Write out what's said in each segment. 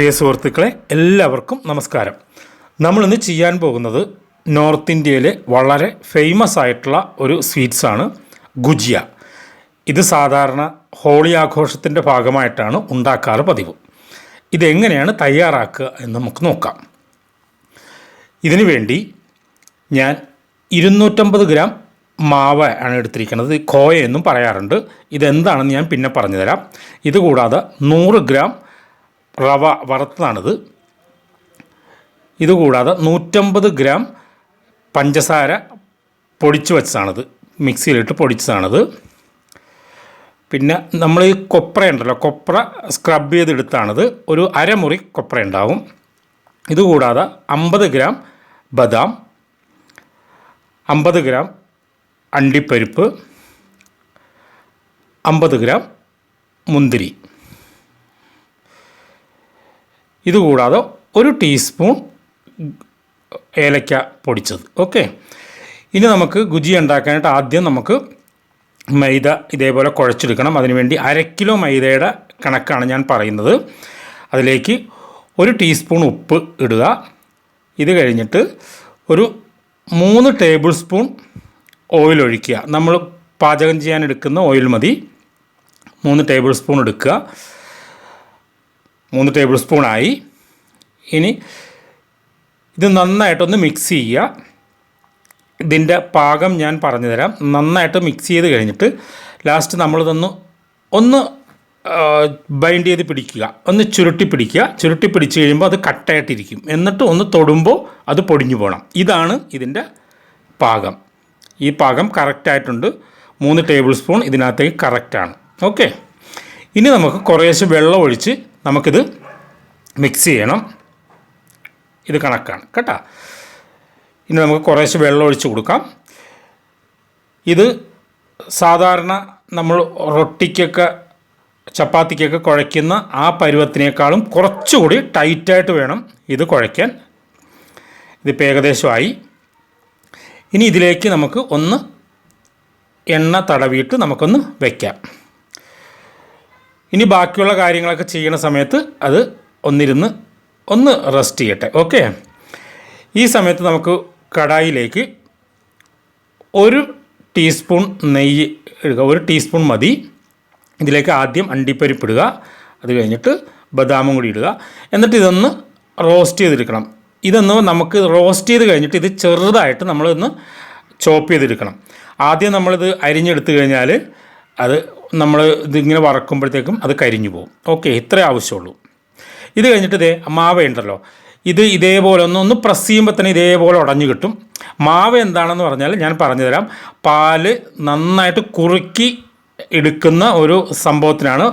പ്രിയ സുഹൃത്തുക്കളെ എല്ലാവർക്കും നമസ്കാരം. നമ്മളിന്ന് ചെയ്യാൻ പോകുന്നത് നോർത്ത് ഇന്ത്യയിലെ വളരെ ഫേമസ് ആയിട്ടുള്ള ഒരു സ്വീറ്റ്സാണ് ഗുജിയ. ഇത് സാധാരണ ഹോളി ആഘോഷത്തിന്റെ ഭാഗമായിട്ടാണ് ഉണ്ടാക്കാറ് പതിവ്. ഇതെങ്ങനെയാണ് തയ്യാറാക്കുക എന്ന് നമുക്ക് നോക്കാം. ഇതിനു വേണ്ടി ഞാൻ ഇരുന്നൂറ്റമ്പത് ഗ്രാം മാവ് ആണ് എടുത്തിരിക്കുന്നത്. കോയ എന്നും പറയാറുണ്ട്. ഇതെന്താണെന്ന് ഞാൻ പിന്നെ പറഞ്ഞുതരാം ഇതുകൂടാതെ നൂറ് ഗ്രാം റവ വറുത്തതാണിത്. ഇതുകൂടാതെ നൂറ്റമ്പത് ഗ്രാം പഞ്ചസാര പൊടിച്ചു വെച്ചതാണിത്. മിക്സിയിലിട്ട് പൊടിച്ചതാണിത്. പിന്നെ നമ്മൾ ഈ കൊപ്ര ഉണ്ടല്ലോ കൊപ്ര സ്ക്രബ് ചെയ്തെടുത്താണിത്. ഒരു അരമുറി കൊപ്ര ഉണ്ടാവും. ഇതുകൂടാതെ അമ്പത് ഗ്രാം ബദാം അമ്പത് ഗ്രാം അണ്ടിപ്പരിപ്പ് അമ്പത് ഗ്രാം മുന്തിരി. ഇതുകൂടാതെ ഒരു ടീസ്പൂൺ ഏലക്ക പൊടിച്ചത്. ഓക്കെ? ഇനി നമുക്ക് ഗുജി ഉണ്ടാക്കാനായിട്ട് ആദ്യം നമുക്ക് മൈദ ഇതേപോലെ കുഴച്ചെടുക്കണം. അതിനുവേണ്ടി അര കിലോ മൈദയുടെ കണക്കാണ് ഞാൻ പറയുന്നത്. അതിലേക്ക് ഒരു ടീസ്പൂൺ ഉപ്പ് ഇടുക. ഇത് കഴിഞ്ഞിട്ട് ഒരു മൂന്ന് ടേബിൾ സ്പൂൺ ഓയിൽ ഒഴിക്കുക. നമ്മൾ പാചകം ചെയ്യാൻ എടുക്കുന്ന ഓയിൽ മതി. മൂന്ന് ടേബിൾ സ്പൂൺ എടുക്കുക. മൂന്ന് ടേബിൾ സ്പൂണായി ഇനി ഇത് നന്നായിട്ടൊന്ന് മിക്സ് ചെയ്യുക. ഇതിന്റെ പാകം ഞാൻ പറഞ്ഞു തരാം നന്നായിട്ട് മിക്സ് ചെയ്ത് കഴിഞ്ഞിട്ട് ലാസ്റ്റ് നമ്മളിതൊന്ന് ഒന്ന് ബൈൻഡ് ചെയ്ത് പിടിക്കുക. ഒന്ന് ചുരുട്ടി പിടിക്കുക. ചുരുട്ടി പിടിച്ച് കഴിയുമ്പോൾ അത് കട്ടായിട്ടിരിക്കും എന്നിട്ട് ഒന്ന് തൊടുമ്പോൾ അത് പൊടിഞ്ഞു പോകണം ഇതാണ് ഇതിന്റെ പാകം. ഈ പാകം കറക്റ്റായിട്ടുണ്ട് മൂന്ന് ടേബിൾ സ്പൂൺ ഇതിനകത്തേക്ക് കറക്റ്റാണ് ഓക്കെ ഇനി നമുക്ക് കുറേശ്ശെ വെള്ളം ഒഴിച്ച് നമുക്കിത് മിക്സ് ചെയ്യണം. ഇത് കണക്കാണ് കേട്ടോ? ഇനി നമുക്ക് കുറേശ്ശെ വെള്ളം ഒഴിച്ച് കൊടുക്കാം. ഇത് സാധാരണ നമ്മൾ റൊട്ടിക്കൊക്കെ ചപ്പാത്തിക്കൊക്കെ കുഴയ്ക്കുന്ന ആ പരുവത്തിനേക്കാളും കുറച്ചുകൂടി ടൈറ്റായിട്ട് വേണം ഇത് കുഴയ്ക്കാൻ. ഇതിപ്പോൾ ഏകദേശമായി. ഇനി ഇതിലേക്ക് നമുക്ക് ഒന്ന് എണ്ണ തടവിയിട്ട് നമുക്കൊന്ന് വയ്ക്കാം ഇനി ബാക്കിയുള്ള കാര്യങ്ങളൊക്കെ ചെയ്യുന്ന സമയത്ത് അത് ഒന്നിരുന്ന് ഒന്ന് റെസ്റ്റ് ചെയ്യട്ടെ. ഓക്കെ ഈ സമയത്ത് നമുക്ക് കടായിലേക്ക് ഒരു ടീസ്പൂൺ നെയ്യ് ഇടുക. ഒരു ടീസ്പൂൺ മതി. ഇതിലേക്ക് ആദ്യം അണ്ടിപ്പരിപ്പ് ഇടുക. അത് കഴിഞ്ഞിട്ട് ബദാമും കൂടി ഇടുക. എന്നിട്ട് ഇതൊന്ന് റോസ്റ്റ് ചെയ്തെടുക്കണം. ഇതൊന്ന് നമുക്ക് റോസ്റ്റ് ചെയ്ത് കഴിഞ്ഞിട്ട് ഇത് ചെറുതായിട്ട് നമ്മളൊന്ന് ചോപ്പ് ചെയ്തെടുക്കണം. ആദ്യം നമ്മളിത് അരിഞ്ഞെടുത്ത് കഴിഞ്ഞാൽ അത് നമ്മൾ ഇതിങ്ങനെ വറക്കുമ്പോഴത്തേക്കും അത് കരിഞ്ഞു പോകും. ഓക്കെ ഇത്രേ ആവശ്യമുള്ളൂ. ഇത് കഴിഞ്ഞിട്ട് ഇതേ മാവ ഉണ്ടല്ലോ. ഇത് ഇതേപോലെ ഒന്ന് ഒന്ന് പ്രസ് ചെയ്യുമ്പോൾ തന്നെ ഇതേപോലെ ഉടഞ്ഞു കിട്ടും. മാവ് എന്താണെന്ന് പറഞ്ഞാൽ ഞാൻ പറഞ്ഞുതരാം. പാൽ നന്നായിട്ട് കുറുക്കി എടുക്കുന്ന ഒരു സംഭവത്തിനാണ്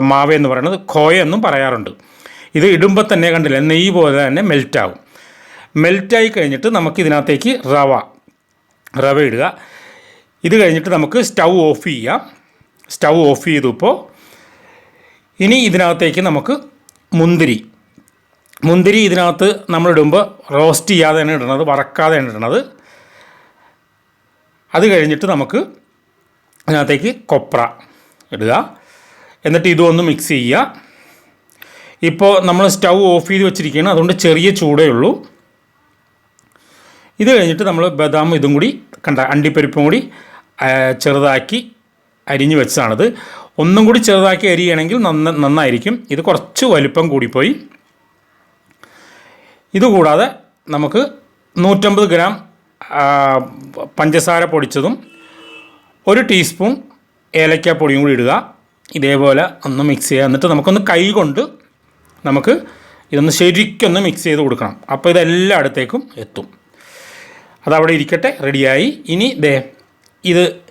മാവ എന്ന് പറയുന്നത്. കോയ എന്നും പറയാറുണ്ട്. ഇത് ഇടുമ്പോൾ തന്നെ കണ്ടില്ല നെയ്യ് പോലെ തന്നെ മെൽറ്റാവും മെൽറ്റായി കഴിഞ്ഞിട്ട് നമുക്ക് ഇതിനകത്തേക്ക് റവ റവ ഇടുക. ഇത് കഴിഞ്ഞിട്ട് നമുക്ക് സ്റ്റൗ ഓഫ് ചെയ്യാം. സ്റ്റൗ ഓഫ് ചെയ്തു ഇപ്പോൾ ഇനി ഇതിനകത്തേക്ക് നമുക്ക് മുന്തിരി. മുന്തിരി ഇതിനകത്ത് നമ്മളിടുമ്പോൾ റോസ്റ്റ് ചെയ്യാതെയാണ് ഇടുന്നത് വറക്കാതെയാണ് ഇടണത് അത് കഴിഞ്ഞിട്ട് നമുക്ക് അതിനകത്തേക്ക് കൊപ്ര ഇടുക. എന്നിട്ട് ഇതൊന്ന് മിക്സ് ചെയ്യുക. ഇപ്പോൾ നമ്മൾ സ്റ്റൗ ഓഫ് ചെയ്ത് വെച്ചിരിക്കുകയാണ് അതുകൊണ്ട് ചെറിയ ചൂടേ ഉള്ളൂ. ഇത് കഴിഞ്ഞിട്ട് നമ്മൾ ബദാം ഇതും കൂടി കണ്ട അണ്ടിപ്പരിപ്പും കൂടി ചെറുതാക്കി അരിഞ്ഞ് വെച്ചതാണിത്. ഒന്നും കൂടി ചെറുതാക്കി അരിയണമെങ്കിൽ നന്ന നന്നായിരിക്കും. ഇത് കുറച്ച് വലുപ്പം കൂടിപ്പോയി. ഇതുകൂടാതെ നമുക്ക് നൂറ്റമ്പത് ഗ്രാം പഞ്ചസാര പൊടിച്ചതും ഒരു ടീസ്പൂൺ ഏലക്ക പൊടിയും കൂടി ഇടുക. ഇതേപോലെ ഒന്ന് മിക്സ് ചെയ്യുക. എന്നിട്ട് നമുക്കൊന്ന് കൈ കൊണ്ട് നമുക്ക് ഇതൊന്ന് ശരിക്കൊന്ന് മിക്സ് ചെയ്ത് കൊടുക്കണം. അപ്പോൾ ഇതെല്ലാം അടുത്തേക്കും എത്തും. അതവിടെ ഇരിക്കട്ടെ. റെഡിയായി ഇനി ദേ ഇത്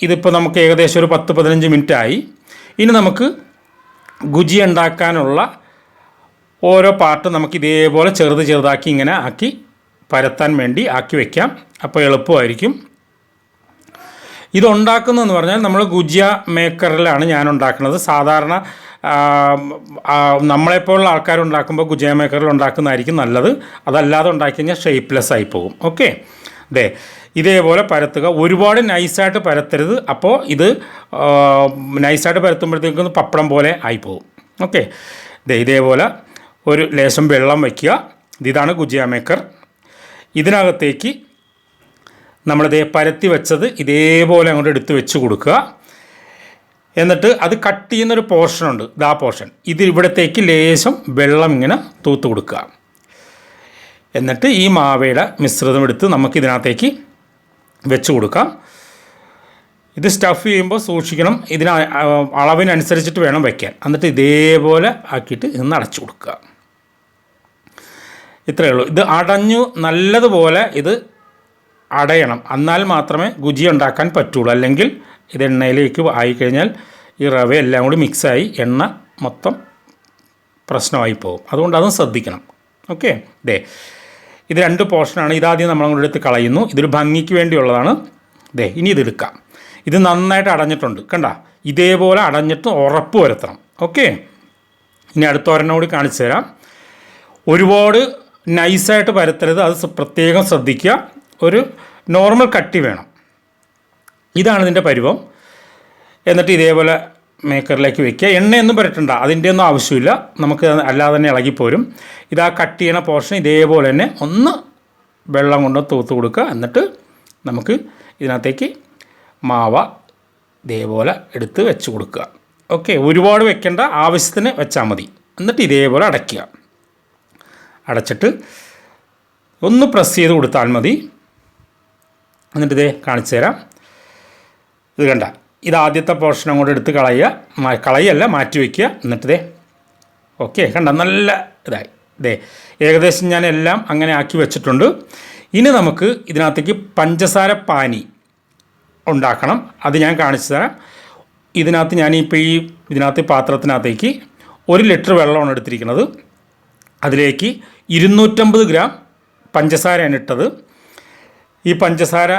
ഇതിപ്പോൾ നമുക്ക് ഏകദേശം ഒരു പത്ത് പതിനഞ്ച് മിനിറ്റ് ആയി ഇനി നമുക്ക് ഗുജി ഉണ്ടാക്കാനുള്ള ഓരോ പാർട്ട് നമുക്ക് ഇതേപോലെ ചെറുത് ചെറുതാക്കി ഇങ്ങനെ ആക്കി പരത്താൻ വേണ്ടി ആക്കി വയ്ക്കാം അപ്പോൾ എളുപ്പമായിരിക്കും. ഇതുണ്ടാക്കുന്നതെന്ന് പറഞ്ഞാൽ നമ്മൾ ഗുജിയ മേക്കറിലാണ് ഞാൻ ഉണ്ടാക്കുന്നത് സാധാരണ നമ്മളെപ്പോലുള്ള ആൾക്കാർ ഉണ്ടാക്കുമ്പോൾ ഗുജിയ മേക്കറിൽ ഉണ്ടാക്കുന്നതായിരിക്കും നല്ലത്. അതല്ലാതെ ഉണ്ടാക്കി കഴിഞ്ഞാൽ ഷേപ്പ്ലെസ് ആയി പോകും. ഓക്കെ ദേ ഇതേപോലെ പരത്തുക. ഒരുപാട് നൈസായിട്ട് പരത്തരുത്. അപ്പോൾ ഇത് നൈസായിട്ട് പരത്തുമ്പോഴത്തേക്കും പപ്പടം പോലെ ആയിപ്പോവും. ഓക്കെ ഇതേപോലെ ഒരു ലേശം വെള്ളം വയ്ക്കുക. ഇതാണ് ഗുജിയ മേക്കർ ഇതിനകത്തേക്ക് നമ്മളിതേ പരത്തി വെച്ചത് ഇതേപോലെ അങ്ങോട്ട് എടുത്ത് വെച്ച് കൊടുക്കുക. എന്നിട്ട് അത് കട്ട് ചെയ്യുന്നൊരു പോർഷനുണ്ട് ഇതാ പോർഷൻ ഇത് ഇവിടത്തേക്ക് ലേശം വെള്ളം ഇങ്ങനെ തൂത്ത് കൊടുക്കുക. എന്നിട്ട് ഈ മാവയുടെ മിശ്രിതം എടുത്ത് നമുക്ക് ഇതിനകത്തേക്ക് വെച്ച് കൊടുക്കാം. ഇത് സ്റ്റഫ് ചെയ്യുമ്പോൾ സൂക്ഷിക്കണം. ഇതിന് അളവിനനുസരിച്ചിട്ട് വേണം വയ്ക്കാൻ എന്നിട്ട് ഇതേപോലെ ആക്കിയിട്ട് ഇന്ന് അടച്ചു കൊടുക്കുക. ഇത്രയേ ഉള്ളൂ. ഇത് അടഞ്ഞു നല്ലതുപോലെ ഇത് അടയണം. എന്നാൽ മാത്രമേ ഗുജി ഉണ്ടാക്കാൻ പറ്റുള്ളൂ. അല്ലെങ്കിൽ ഇത് എണ്ണയിലേക്ക് ആയിക്കഴിഞ്ഞാൽ ഈ റവ എല്ലാം കൂടി മിക്സായി എണ്ണ മൊത്തം പ്രശ്നമായി പോകും. അതുകൊണ്ട് അതും ശ്രദ്ധിക്കണം. ഓക്കെ ദേ. ഇത് രണ്ട് പോർഷനാണ്. ഇതാദ്യം നമ്മൾ അങ്ങോട്ട് എടുത്ത് കളയുന്നു. ഇതൊരു ഭംഗിക്ക് വേണ്ടിയുള്ളതാണ്. ദേ ഇനി ഇത് എടുക്കാം. ഇത് നന്നായിട്ട് അടഞ്ഞിട്ടുണ്ട്. കണ്ട? ഇതേപോലെ അടഞ്ഞിട്ട് ഉറപ്പ് വരുത്തണം. ഓക്കെ? ഇനി അടുത്ത ഒരെണ്ണം കൂടി കാണിച്ചു തരാം. ഒരുപാട് നൈസായിട്ട് പരത്തരുത്. അത് പ്രത്യേകം ശ്രദ്ധിക്കുക. ഒരു നോർമൽ കട്ടി വേണം. ഇതാണ് ഇതിന്റെ പരുവം. എന്നിട്ട് ഇതേപോലെ മേക്കറിലേക്ക് വെക്കുക. എണ്ണയൊന്നും പുരട്ടണ്ട. അതിന്റെ ഒന്നും ആവശ്യമില്ല. നമുക്ക് അല്ലാതെ തന്നെ ഇളകിപ്പോരും. ഇത് ആ കട്ട് ചെയ്യണ പോർഷൻ ഇതേപോലെ തന്നെ ഒന്ന് വെള്ളം കൊണ്ട് തൂത്ത് കൊടുക്കുക. എന്നിട്ട് നമുക്ക് ഇതിനകത്തേക്ക് മാവ ഇതേപോലെ എടുത്ത് വെച്ച് കൊടുക്കുക. ഓക്കെ. ഒരുപാട് വെക്കേണ്ട. ആവശ്യത്തിന് വെച്ചാൽ മതി. എന്നിട്ട് ഇതേപോലെ അടയ്ക്കുക. അടച്ചിട്ട് ഒന്ന് പ്രസ് ചെയ്ത് കൊടുത്താൽ മതി. എന്നിട്ട് ഇതേ കാണിച്ചു തരാം. ഇത് കണ്ട. ഇത് ആദ്യത്തെ പോർഷനും കൂടെ എടുത്ത് കളയുക. കളയല്ല മാറ്റി വയ്ക്കുക എന്നിട്ട് ദേ ഓക്കെ കണ്ട? നല്ല ഇതായി. ഇതേ ഏകദേശം ഞാൻ എല്ലാം അങ്ങനെ ആക്കി വെച്ചിട്ടുണ്ട്. ഇനി നമുക്ക് ഇതിനകത്തേക്ക് പഞ്ചസാര പാനി ഉണ്ടാക്കണം. അത് ഞാൻ കാണിച്ചു തരാം. ഇതിനകത്ത് ഞാനിപ്പോൾ ഈ ഇതിനകത്ത് പാത്രത്തിനകത്തേക്ക് ഒരു ലിറ്റർ വെള്ളമാണ് എടുത്തിരിക്കുന്നത്. അതിലേക്ക് ഇരുന്നൂറ്റമ്പത് ഗ്രാം പഞ്ചസാരയാണ് ഇട്ടത്. ഈ പഞ്ചസാര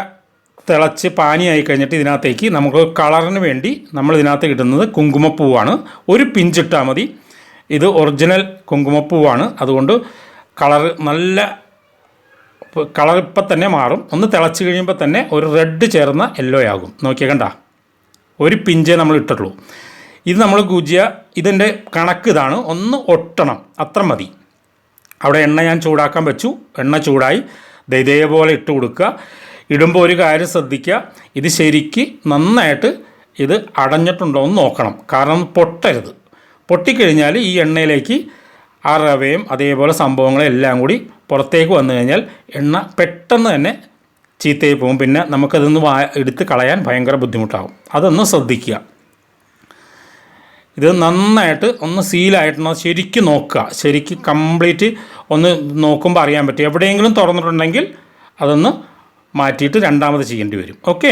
തിളച്ച് പാനിയായി കഴിഞ്ഞിട്ട് ഇതിനകത്തേക്ക് നമുക്ക് കളറിന് വേണ്ടി നമ്മൾ ഇതിനകത്ത് ഇടുന്നത് കുങ്കുമപ്പൂവാണ്. ഒരു പിഞ്ചിട്ടാൽ മതി. ഇത് ഒറിജിനൽ കുങ്കുമപ്പൂവാണ്. അതുകൊണ്ട് കളർ നല്ല കളർ ഇപ്പം തന്നെ മാറും. ഒന്ന് തിളച്ച് കഴിയുമ്പോൾ തന്നെ ഒരു റെഡ് ചേർന്ന യെല്ലോ ആകും. നോക്കിയാൽ കണ്ട? ഒരു പിഞ്ചേ നമ്മൾ ഇട്ടിട്ടുള്ളൂ. ഇത് നമ്മൾ ഗുജിയ ഇതിന്റെ കണക്ക് ഇതാണ്. ഒന്ന് ഒട്ടണം. അത്ര മതി. അവിടെ എണ്ണ ഞാൻ ചൂടാക്കാൻ വെച്ചു. എണ്ണ ചൂടായി. ഇതേപോലെ ഇട്ട് കൊടുക്കുക. ഇടുമ്പോൾ ഒരു കാര്യം ശ്രദ്ധിക്കുക. ഇത് ശരിക്ക് നന്നായിട്ട് ഇത് അടഞ്ഞിട്ടുണ്ടോ എന്ന് നോക്കണം. കാരണം പൊട്ടരുത്. പൊട്ടിക്കഴിഞ്ഞാൽ ഈ എണ്ണയിലേക്ക് ആ റവയും അതേപോലെ സംഭവങ്ങളും എല്ലാം കൂടി പുറത്തേക്ക് വന്നു കഴിഞ്ഞാൽ എണ്ണ പെട്ടെന്ന് തന്നെ ചീത്തയായി പോകും. പിന്നെ നമുക്കതൊന്ന് വാ എടുത്ത് കളയാൻ ഭയങ്കര ബുദ്ധിമുട്ടാകും അതൊന്ന് ശ്രദ്ധിക്കുക. ഇത് നന്നായിട്ട് ഒന്ന് സീലായിട്ടുണ്ടോ ശരിക്കും നോക്കുക. ശരിക്കും കംപ്ലീറ്റ് ഒന്ന് നോക്കുമ്പോൾ അറിയാൻ പറ്റും. എവിടെയെങ്കിലും തുറന്നിട്ടുണ്ടെങ്കിൽ അതൊന്ന് മാറ്റിയിട്ട് രണ്ടാമത് ചെയ്യേണ്ടി വരും. ഓക്കെ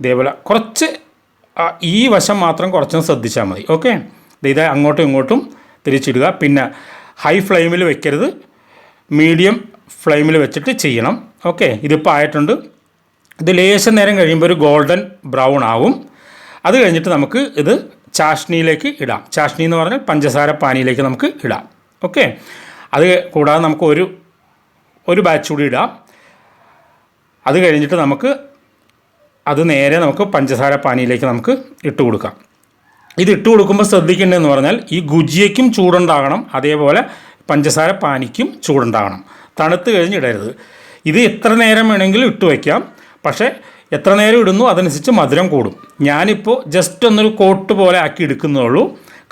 ഇതേപോലെ കുറച്ച് ഈ വശം മാത്രം കുറച്ചൊന്ന് ശ്രദ്ധിച്ചാൽ മതി. ഓക്കെ ഇത് അങ്ങോട്ടും ഇങ്ങോട്ടും തിരിച്ചിടുക. പിന്നെ ഹൈ ഫ്ലെയിമിൽ വെക്കരുത്. മീഡിയം ഫ്ലെയിമിൽ വെച്ചിട്ട് ചെയ്യണം. ഓക്കെ ഇതിപ്പോൾ ആയിട്ടുണ്ട്. ഇത് ലേശം നേരം കഴിയുമ്പോൾ ഒരു ഗോൾഡൻ ബ്രൗൺ ആവും. അത് കഴിഞ്ഞിട്ട് നമുക്ക് ഇത് ചാഷ്ണിയിലേക്ക് ഇടാം. ചാഷ്ണി എന്ന് പറഞ്ഞാൽ പഞ്ചസാര പാനിയിലേക്ക് നമുക്ക് ഇടാം. ഓക്കെ അത് കൂടാതെ നമുക്ക് ഒരു ഒരു ബാച്ച് കൂടി ഇടാം. അത് കഴിഞ്ഞിട്ട് നമുക്ക് അത് നേരെ നമുക്ക് പഞ്ചസാര പാനിയിലേക്ക് നമുക്ക് ഇട്ട് കൊടുക്കാം. ഇത് ഇട്ട് കൊടുക്കുമ്പോൾ ശ്രദ്ധിക്കേണ്ടതെന്ന് പറഞ്ഞാൽ ഈ ഗുജിയയ്ക്കും ചൂടുണ്ടാകണം അതേപോലെ പഞ്ചസാര പാനിക്കും ചൂടുണ്ടാകണം. തണുത്ത് കഴിഞ്ഞിടരുത്. ഇത് എത്ര നേരം വേണമെങ്കിലും ഇട്ട് വയ്ക്കാം. പക്ഷേ എത്ര നേരം ഇടുന്നു അതനുസരിച്ച് മധുരം കൂടും. ഞാനിപ്പോൾ ജസ്റ്റ് ഒന്നൊരു കോട്ട് പോലെ ആക്കി എടുക്കുന്നുള്ളൂ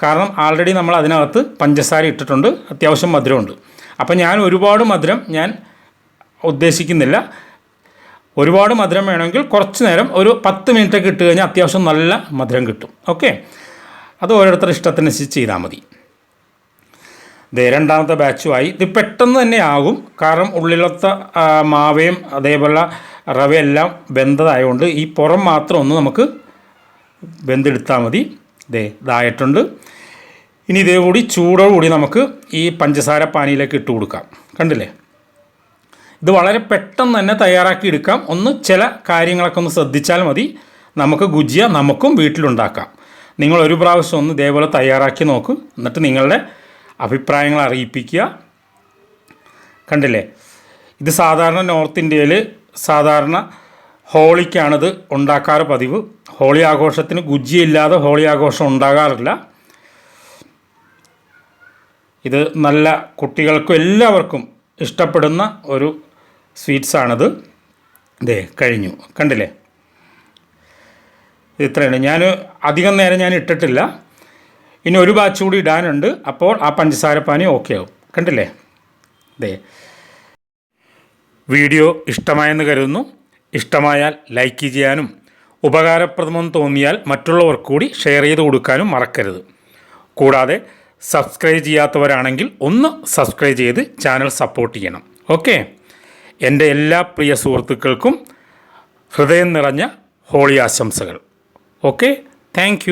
കാരണം ആൾറെഡി നമ്മൾ അതിനകത്ത് പഞ്ചസാര ഇട്ടിട്ടുണ്ട്. അത്യാവശ്യം മധുരമുണ്ട്. അപ്പം ഞാൻ ഒരുപാട് മധുരം ഞാൻ ഉദ്ദേശിക്കുന്നില്ല. ഒരുപാട് മധുരം വേണമെങ്കിൽ കുറച്ച് നേരം ഒരു പത്ത് മിനിറ്റൊക്കെ ഇട്ട് കഴിഞ്ഞാൽ അത്യാവശ്യം നല്ല മധുരം കിട്ടും. ഓക്കെ? അത് ഓരോരുത്തരുടെ ഇഷ്ടത്തിനനുസരിച്ച് ചെയ്താൽ മതി. ദേ രണ്ടാമത്തെ ബാച്ചുമായി ഇത് പെട്ടെന്ന് തന്നെ ആകും. കാരണം ഉള്ളിലത്തെ മാവയും അതേപോലെ റവയെല്ലാം വെന്തതായതുകൊണ്ട് ഈ പുറം മാത്രം ഒന്ന് നമുക്ക് വെന്തെടുത്താൽ മതി. ദേ ഇതായിട്ടുണ്ട്. ഇനി ഇതേ കൂടി ചൂടോടുകൂടി നമുക്ക് ഈ പഞ്ചസാര പാനിയിലേക്ക് ഇട്ട് കൊടുക്കാം. കണ്ടില്ലേ? ഇത് വളരെ പെട്ടെന്ന് തന്നെ തയ്യാറാക്കി എടുക്കാം ഒന്ന് ചില കാര്യങ്ങളൊക്കെ ഒന്ന് ശ്രദ്ധിച്ചാൽ മതി. നമുക്ക് ഗുജിയ നമുക്കും വീട്ടിലുണ്ടാക്കാം. നിങ്ങൾ ഒരു പ്രാവശ്യം ഒന്ന് ഇതേപോലെ തയ്യാറാക്കി നോക്ക്. എന്നിട്ട് നിങ്ങളുടെ അഭിപ്രായങ്ങൾ അറിയിപ്പിക്കുക. കണ്ടില്ലേ? ഇത് സാധാരണ നോർത്ത് ഇന്ത്യയിൽ സാധാരണ ഹോളിക്കാണിത് ഉണ്ടാക്കാറ് പതിവ്. ഹോളി ആഘോഷത്തിന് ഗുജിയില്ലാതെ ഹോളി ആഘോഷം ഉണ്ടാകാറില്ല. ഇത് നല്ല കുട്ടികൾക്കും എല്ലാവർക്കും ഇഷ്ടപ്പെടുന്ന ഒരു സ്വീറ്റ്സാണിത് ഇതേ കഴിഞ്ഞു. കണ്ടില്ലേ? ഇത് ഇത്രയാണ് ഞാൻ അധികം നേരം ഞാൻ ഇട്ടിട്ടില്ല. ഇനി ഒരു ബാച്ച് കൂടി ഇടാനുണ്ട്. അപ്പോൾ ആ പഞ്ചസാര പാനി ഓക്കെ ആവും കണ്ടില്ലേ? ദേ. വീഡിയോ ഇഷ്ടമായെന്ന് കരുതുന്നു. ഇഷ്ടമായാൽ ലൈക്ക് ചെയ്യാനും ഉപകാരപ്രദമെന്ന് തോന്നിയാൽ മറ്റുള്ളവർക്ക് കൂടി ഷെയർ ചെയ്ത് കൊടുക്കാനും മറക്കരുത്. കൂടാതെ സബ്സ്ക്രൈബ് ചെയ്യാത്തവരാണെങ്കിൽ ഒന്ന് സബ്സ്ക്രൈബ് ചെയ്ത് ചാനൽ സപ്പോർട്ട് ചെയ്യണം. ഓക്കെ? എന്റെ എല്ലാ പ്രിയ സുഹൃത്തുക്കൾക്കും ഹൃദയം നിറഞ്ഞ ഹോളി ആശംസകൾ. ഓക്കെ? താങ്ക്